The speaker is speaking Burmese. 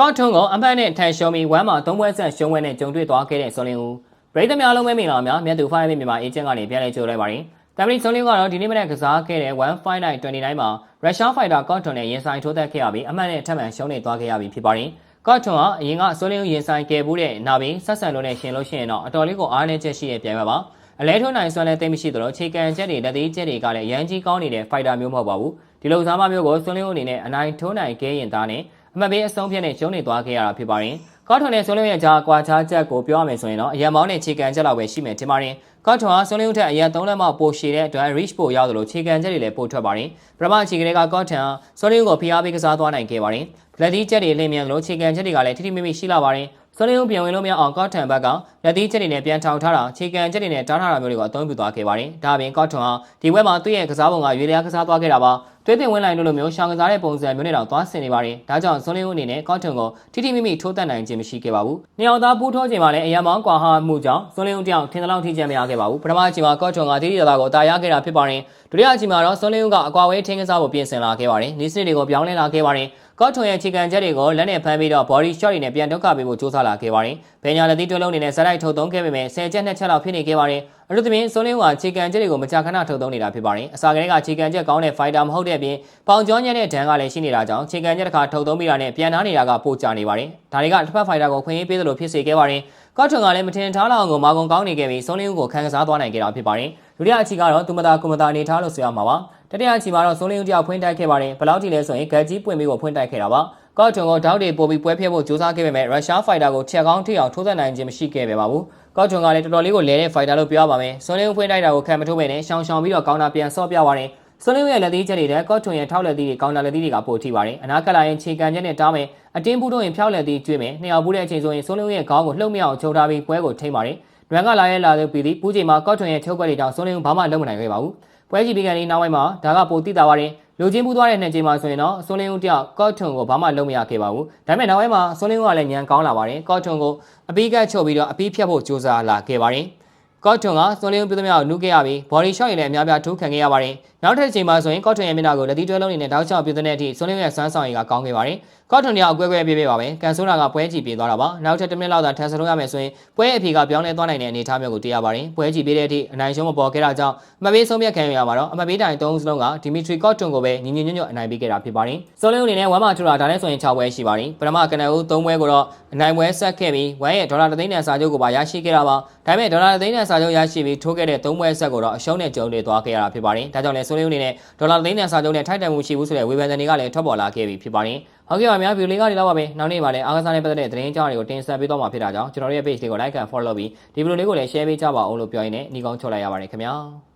ကော့ထွန်းကအမှတ်နဲ့ထန်ရှုံးပြီးဝမ်းမှာသုံးပွဲဆက်ရှုံးပွဲနဲ့ကြုံတွေ့သွားခဲ့တဲ့ဆိုလင်းဦးပရိသတ်များလုံးပဲမင်္ဂလာများမြတ်သူဖိုင်မြန်မာအေဂျင့်ကနေပြန်လည်ကြိုလိုက်ပါတယ်တမ်ပလီဆိုလင်းကတော့ဒီနေ့မနေ့ကစားခဲ့တဲ့15929မှာရုရှားဖိုက်တာကော့ထွန်းနဲ့ရင်ဆိုင်ထိုးသက်ခဲ့ရပြီးအမှတ်နဲ့ထပ်မံရှုံးနေသွားခဲ့ရပြီးဖြစ်ပါတယ်ကော့ထွန်းကအရင်ကဆိုလင်းဦးရင်ဆိုင်ခဲ့မှုတဲ့နာဘီဆက်ဆန်လို့နဲ့ရှင်လို့ရှိရင်တော့အတော်လေးကိုအားနည်းချက်ရှိရဲ့ပြိုင်ပွဲပါအလဲထုံးနိုင်စွမ်းလည်းသိမရှိသလိုခြေကန်ချက်တွေလက်သေးချက်တွေကလည်းရန်ကြီးကောင်းနေတဲ့ဖိုက်တာမျိုးမဟုတ်ပါဘူးဒီလိုစားမမျိုးကိုဆွန်လင်းဦးအနေနဲ့အနိုင်ထိုးနိုင်ခဲ့ရင်သားနဲ့အ မှတ်ပေးအဆုံးဖြတ်နဲ့ကျုံးနေသွားခဲ့ရတာဖြစ်ပါတယ်ကော့ထွန်နဲ့ဆွန်လင်းရဲ့ကြားကွာခြားချက်ကိုပြောရမယ်ဆိုရင်တော့အရန်မောင်းနဲ့ခြေကန်ချက်လောက်ပဲရှိမယ်ထင်ပါတယ်ကော့ထွန်ဟာဆွန်လင်းဦးထက်အရန်၃လက်မှပိုရှည်တဲ့အတွက် reach ပိုရောက်သလိုခြေကန်ချက်တွေလည်းပိုထွက်ပါတယ်ပထမခြေကလေးကကော့ထွန်ဟာဆွန်လင်းဦးကိုဖိအားပေးကစားသွားနိုင်ခဲ့ပါတယ်လက်သီးချက်တွေလင်းမြန်လို့ခြေကန်ချက်တွေကလည်းထိထိမိမိရှိလာပါတယ် ဆွလင်းဦးပြန်ဝင်လို့မရအောင်ကော့ထန်ဘက်ကလက်သီးချက်တွေနဲ့ပြန်ထောင်ထားတာခြေကန်ချက်တွေနဲ့တားထားတာမျိုးတွေကိုအသုံးပြုသွားခဲ့ပါတယ်။ဒါအပြင်ကော့ထွန်ဟာဒီဘက်မှာသူ့ရဲ့ကစားပုံကရွေလျားကစားသွားခဲ့တာပါ။သွေးတင်ဝင်လိုက်လို့လိုမျိုးရှောင်ကစားတဲ့ပုံစံမျိုးနဲ့တော့သွားဆင်နေပါတယ်။ဒါကြောင့်ဆွလင်းဦးအနေနဲ့ကော့ထွန်ကိုထိထိမိမိထိုးတက်နိုင်ခြင်းမရှိခဲ့ပါဘူး။နှစ်ယောက်သားပူးထိုးချိန်မှာလည်းအရန်မောင်းကွာဟာမှုကြောင့်ဆွလင်းဦးတယောက်ထင်သလောက်ထိချက်မရခဲ့ပါဘူး။ပထမအချိန်မှာကော့ထွန်ကတိတိကျကျကိုတာရခဲ့တာဖြစ်ပါတယ်။ဒုတိယအချိန်မှာတော့ဆွလင်းဦးကအကွာဝဲထင်းကစားဖို့ပြင်ဆင်လာခဲ့ပါတယ်။နီးစနစ်တွေကိုပြောင်းလဲလာခဲ့ပါတယ်။ ကော့ထွန်ရဲ့ခြေကန်ချက်တွေကိုလက်နဲ့ဖမ်းပြီးတော့ body shot တွေနဲ့ပြန်တော့ကပေးဖို့စူးစမ်းလာခဲ့ပါတယ်။ဘယ်ညာလက်သီးတွဲလုံးတွေနဲ့ဇက်လိုက်ထုတ်သုံးခဲ့ပေမဲ့10ချက်2ချက်လောက်ဖြစ်နေခဲ့ပါတယ်။အထူးသဖြင့်စိုးလင်းကခြေကန်ချက်တွေကိုမကြာခဏထုတ်သုံးနေတာဖြစ်ပါတယ်။အစာကလေးကခြေကန်ချက်ကောင်းတဲ့ fighter မဟုတ်တဲ့အပြင်ပေါင်ကျော်ညံ့တဲ့ဒဏ်ကလည်းရှိနေတာကြောင့်ခြေကန်ချက်တစ်ခါထုတ်သုံးပြီးတာနဲ့ပြန်နားနေတာကပိုကြနေပါတယ်။ဒါတွေကတစ်ဖက် fighter ကိုခွင့်ရေးပေးသလိုဖြစ်စေခဲ့ပါတယ်။ကော့ထွန်ကလည်းမထင်ထားလောက်ကိုမာကွန်ကောင်းနေခဲ့ပြီးစိုးလင်းကိုခံကစားသွားနိုင်ခဲ့တာဖြစ်ပါတယ်။ဒုတိယအချီကတော့သူမသားကုမသားအနေထားလို့ဆိုရမှာပါ။ တတိယအချီမှာတော့စိုးလင်းတယောက်ဖွင့်တိုက်ခဲ့ပါတယ်။ဘယ်လောက်ထိလဲဆိုရင်ဂက်ကြီးပွင့်ပြီးကိုဖွင့်တိုက်ခဲ့တာပါ။ကော့ထွန်ကိုတောက်တွေပို့ပြီးပွဲဖျက်ဖို့ကြိုးစားခဲ့ပေမဲ့ရုရှားဖိုက်တာကိုထက်ကောင်းထိအောင်ထိုးသက်နိုင်ခြင်းမရှိခဲ့ပဲပါဘူး။ကော့ထွန်ကလည်းတော်တော်လေးကိုလဲတဲ့ဖိုက်တာလို့ပြောပါမယ်။စွန်လင်းဖွင့်တိုက်တာကိုခံမထိုးပဲနဲ့ရှောင်ရှောင်ပြီးတော့ကောင်းတာပြန်ဆော့ပြပါတယ်။စွန်လင်းရဲ့လက်သီးချက်တွေတဲ့ကော့ထွန်ရဲ့ထောက်လက်သီးတွေကောင်းတာလက်သီးတွေကပို့ထိပါတယ်။အနာကလာရင်ခြေကန်ချက်နဲ့တောင်းမယ်အတင်းဘူးတော့ရင်ဖြောက်လက်သီးကျွေးမယ်။နှစ်ယောက်ဘူးတဲ့အချိန်ဆိုရင်စွန်လင်းရဲ့ခေါင်းကိုလှုပ်မြောက်ချုပ်ထားပြီးပွဲကိုထိမ့်ပါတယ်။နွမ်ကလာရဲ့လာတဲ့ပြည်သည်ပူးချိန်မှာကော့ထွန်ရဲ့ချုပ်ကွက်တွေကြောင့်စွန်လင်းဘာမှလုပ်မနိုင်ခဲ့ပါဘူး။ ပွဲကြည့်ပြီးကနေနောက်ပိုင်းမှာဒါကပိုတိတာပါတယ်လူချင်းပူးသွားတဲ့နှစ်ချိန်မှာဆိုရင်တော့ဆွန်လင်းဦးတယောက်ကော့ထွန်ကိုဘာမှလုပ်မရခဲ့ပါဘူးဒါပေမဲ့နောက်ပိုင်းမှာဆွန်လင်းဦးကလည်းညံကောင်းလာပါတယ်ကော့ထွန်ကိုအပီးကတ်ချုပ်ပြီးတော့အပီးဖြတ်ဖို့ကြိုးစားလာခဲ့ပါတယ်ကော့ထွန်ကဆွန်လင်းဦးပြည်သူများကိုနုခဲ့ရပြီး body shot ရည်လည်းအများပြားထိုးခံခဲ့ရပါတယ် နောက်ထပ်ချိန်မှာဆိုရင်ကော့ထွန်ရဲ့မျက်နှာကိုလက်သီးတွဲလုံးနေနဲ့တောက်ချောက်ပြည်သူတဲ့အထိဆွန်လင်းဦးရဲ့စွမ်းဆောင်ရည်ကကောင်းခဲ့ပါတယ်ကော့ထွန်တယောက်အကွဲကွဲပြေးပြေးပါပဲကန်ဆိုးနာကပွဲကြည့်ပြေးသွားတာပါနောက်ထပ်တစ်မိနစ်လောက်သာထပ်စလုံးရမယ်ဆိုရင်ပွဲအဖြေကပြောင်းလဲသွားနိုင်တဲ့အနေအထားမျိုးကိုတွေ့ရပါတယ်ပွဲကြည့်ပြေးတဲ့အထိအနိုင်ရှုံးမပေါ်ခဲ့တာကြောင့်အမပေးဆုံးဖြတ်ခံရမှာတော့အမပေးတိုင်၃စလုံးကဒီမီထရီကော့ထွန်ကိုပဲညီညီညွတ်ညွတ်အနိုင်ပေးခဲ့တာဖြစ်ပါတယ်ဆိုလင်းဦးအနေနဲ့ဝမ်မာထူရာဒါနဲ့ဆိုရင်6ပွဲရှိပါတယ်ပထမကနဦး3ပွဲကိုတော့အနိုင်ပွဲဆက်ခဲ့ပြီးဝမ်ရဲ့ဒေါ်လာ3သိန်းတန်စာချုပ်ကိုပါရရှိခဲ့တာပါဒါပေမဲ့ဒေါ်လာ3သိန်းတန်စာချုပ်ရရှိပြီးထိုးခဲ့တဲ့3ပွဲဆက်ကိုတော့အရှုံးနဲ့ကြုံနေသွားခဲ့ရတာဖြစ်ပါတယ်ဒါကြောင့်လည်းဆိုလင်းဦးအနေနဲ့ဒေါ်လာ3သိန်းတန်စာချုပ်နဲ့ထိုက်တန်မှုရှိဘူးဆိုတဲ့ဝေဖန်သံတွေကလည်းထွက်ပေါ်လာခဲ့ပြီးဖြစ်ပါတယ်ဟုတ်ကဲ့ပါများဗီဒီယိုလေးကဒီလောက်ပါပဲနောက်နေ့မှာလည်းအားကစားနဲ့ပတ်သက်တဲ့သတင်းကြောင်းတွေကိုတင်ဆက်ပေးသွားမှာဖြစ်တာကြောင့်ကျွန်တော်တို့ရဲ့ page လေးကို like and follow လုပ်ပြီးဒီဗီဒီယိုလေးကိုလည်း share ပေးကြပါအောင်လို့ပြောရင်းနဲ့ညီကောင်းချုပ်လိုက်ရပါတယ်ခင်ဗျာ